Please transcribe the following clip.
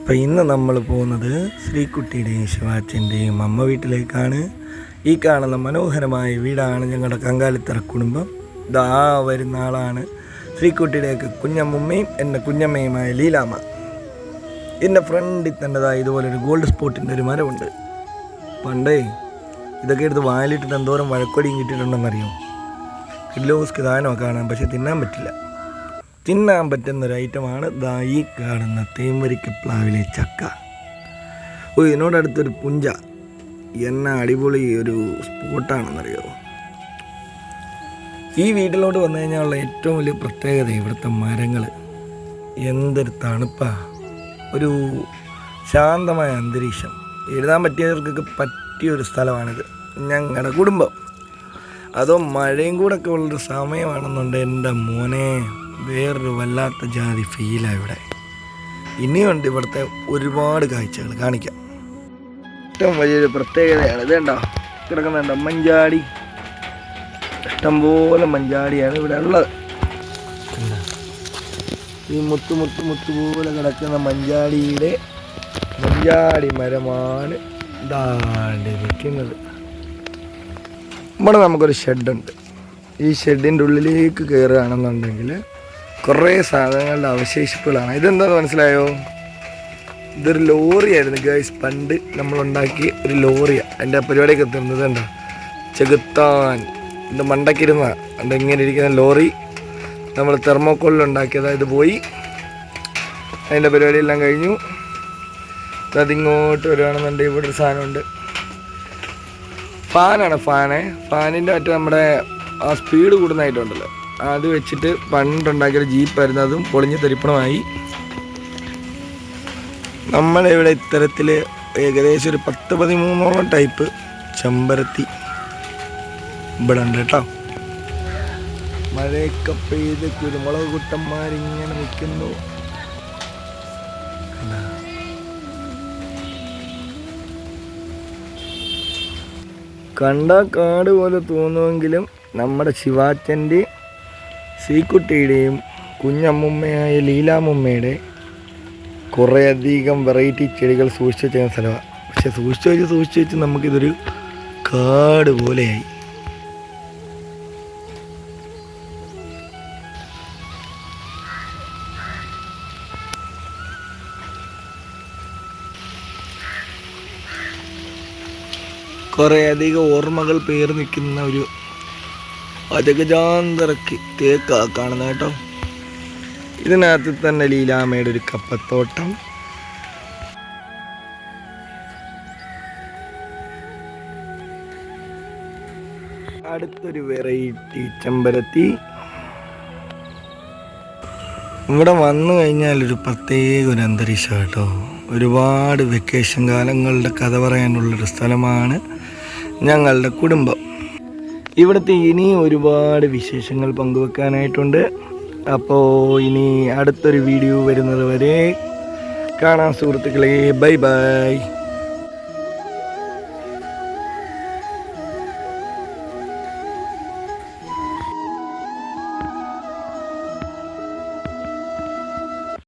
അപ്പം ഇന്ന് നമ്മൾ പോകുന്നത് ശ്രീകുട്ടിയുടെയും ശിവാച്ചന്റെയും അമ്മ വീട്ടിലേക്കാണ്. ഈ കാണുന്ന മനോഹരമായ വീടാണ് ഞങ്ങളുടെ കങ്കാലിത്തറ കുടുംബം. ഇതാ വരുന്ന ആളാണ് ശ്രീകുട്ടിയുടെയൊക്കെ കുഞ്ഞമ്മയും എന്റെ കുഞ്ഞമ്മയുമായ ലീലാമ്മ. എന്റെ ഫ്രണ്ടിൽ തന്റെതായ ഇതുപോലൊരു ഗോൾഡ് സ്പോട്ടിന്റെ ഒരു മരമുണ്ട്. പണ്ടേ ഇതൊക്കെ എടുത്ത് വായിലിട്ടിട്ട് എന്തോരം വഴക്കൊടിയും കിട്ടിയിട്ടുണ്ടെന്നറിയോ? കിലോസ്ക്ക് ദാനമൊക്കെ കാണാൻ പക്ഷേ തിന്നാൻ പറ്റില്ല. തിന്നാൻ പറ്റുന്ന ഒരു ഐറ്റമാണ് ദാ ഈ കാണുന്ന തേൻവരിക്ക പ്ലാവിലെ ചക്ക. ഓ ഇതിനോടടുത്തൊരു പുഞ്ച. എന്ന അടിപൊളി ഒരു സ്പോട്ടാണെന്നറിയോ? ഈ വീട്ടിലോട്ട് വന്നു കഴിഞ്ഞാൽ ഉള്ള ഏറ്റവും വലിയ പ്രത്യേകത ഇവിടുത്തെ മരങ്ങൾ എന്തൊരു തണുപ്പാ. ഒരു ശാന്തമായ അന്തരീക്ഷം. എഴുതാൻ പറ്റിയവർക്കൊക്കെ പറ്റിയൊരു സ്ഥലമാണിത്. ഞങ്ങളുടെ കുടുംബം. അതോ മഴയും കൂടെ ഒക്കെ ഉള്ളൊരു സമയമാണെന്നുണ്ട് എന്റെ മോനെ. വേറൊരു വല്ലാത്ത ജാതി ഫീലാണ് ഇവിടെ. ഇനിയുണ്ട് ഇവിടുത്തെ ഒരുപാട് കാഴ്ചകൾ കാണിക്കാം. ഏറ്റവും വലിയൊരു പ്രത്യേകതയാണ് ഇത് കണ്ടോ? കിടക്കുന്നുണ്ടോ മഞ്ചാടി. ഇഷ്ടംപോലെ മഞ്ചാടിയാണ് ഇവിടെ ഉള്ളത്? ഈ മുത്തു മുത്തു മുത്തു പോലെ കിടക്കുന്ന മഞ്ചാടിയുടെ മഞ്ചാടി മരമാണ് ദാണ്ടി നിൽക്കുന്നത്. ഇവിടെ നമുക്കൊരു ഷെഡുണ്ട്. ഈ ഷെഡിന്റെ ഉള്ളിലേക്ക് കയറുകയാണെന്നുണ്ടെങ്കിൽ കുറേ സാധനങ്ങളുടെ അവശേഷിപ്പുകളാണ്. ഇതെന്താന്ന് മനസ്സിലായോ? ഇതൊരു ലോറിയായിരുന്നു ഗൈസ് പണ്ട് നമ്മളുണ്ടാക്കിയ ഒരു ലോറിയാണ് എന്റെ പരിപാടിയൊക്കെ എത്തുന്നത് എന്താ ചെകുത്താൻ. ഇത് മണ്ടക്കിരുന്ന. ഉണ്ട് ഇങ്ങനെ ഇരിക്കുന്ന ലോറി നമ്മൾ തെർമോക്കോളിൽ ഉണ്ടാക്കിയത് ഇത് പോയി. അതിന്റെ പരിപാടിയെല്ലാം കഴിഞ്ഞു. അതിങ്ങോട്ട് വരികയാണെന്നുണ്ടെങ്കിൽ ഇവിടെ ഒരു സാധനമുണ്ട്. ഫാനാണ് ഫാന്. ഫാനിന്റെ മറ്റേ നമ്മുടെ ആ സ്പീഡ് കൂടുന്നതായിട്ടുണ്ടല്ലോ. അത് വെച്ചിട്ട് പണ്ടുണ്ടാക്കിയ ജീപ്പായിരുന്നു അതും പൊളിഞ്ഞ് തെരിപ്പണമായി നമ്മളിവിടെ ഇത്തരത്തിൽ ഏകദേശം ഒരു പത്ത് പതിമൂന്നോളം ടൈപ്പ് ചെമ്പരത്തി ഇവിടെ ഉണ്ട് കേട്ടോ. മഴയൊക്കെ പെയ്ത് കുരുമുളക് കുട്ടന്മാരിങ്ങനെ നിൽക്കുന്നു. കണ്ട കാട് പോലെ തോന്നുമെങ്കിലും നമ്മുടെ ശിവാച്ചന്റെ ശ്രീക്കുട്ടിയുടെയും കുഞ്ഞമ്മുമ്മയായ ലീലാമ്മയുടെ കുറേയധികം വെറൈറ്റി ചെടികൾ സൂക്ഷിച്ച് വെച്ചിരുന്ന സ്ഥലമാണ് പക്ഷെ സൂക്ഷിച്ച് വെച്ച് സൂക്ഷിച്ച് വെച്ച് നമുക്കിതൊരു കാട് പോലെയായി. കുറേയധികം ഓർമ്മകൾ പേർ നിൽക്കുന്ന ഒരു അജഗജാന്തരക്ക് തേക്കാ കാണുന്ന കേട്ടോ. ഇതിനകത്ത് തന്നെ ലീലാമ്മയുടെ ഒരു കപ്പത്തോട്ടം. അടുത്തൊരു വെറൈറ്റി ചെമ്പരത്തി. ഇവിടെ വന്നു കഴിഞ്ഞാൽ ഒരു പ്രത്യേക ഒരു അന്തരീക്ഷം കേട്ടോ. ഒരുപാട് വെക്കേഷൻ കാലങ്ങളുടെ കഥ പറയാനുള്ളൊരു സ്ഥലമാണ് ഞങ്ങളുടെ കുടുംബം. ഇവിടുത്തെ ഇനി ഒരുപാട് വിശേഷങ്ങൾ പങ്കുവെക്കാനായിട്ടുണ്ട്. അപ്പോൾ ഇനി അടുത്തൊരു വീഡിയോ വരുന്നത് വരെ കാണാം സുഹൃത്തുക്കളെ. Bye bye.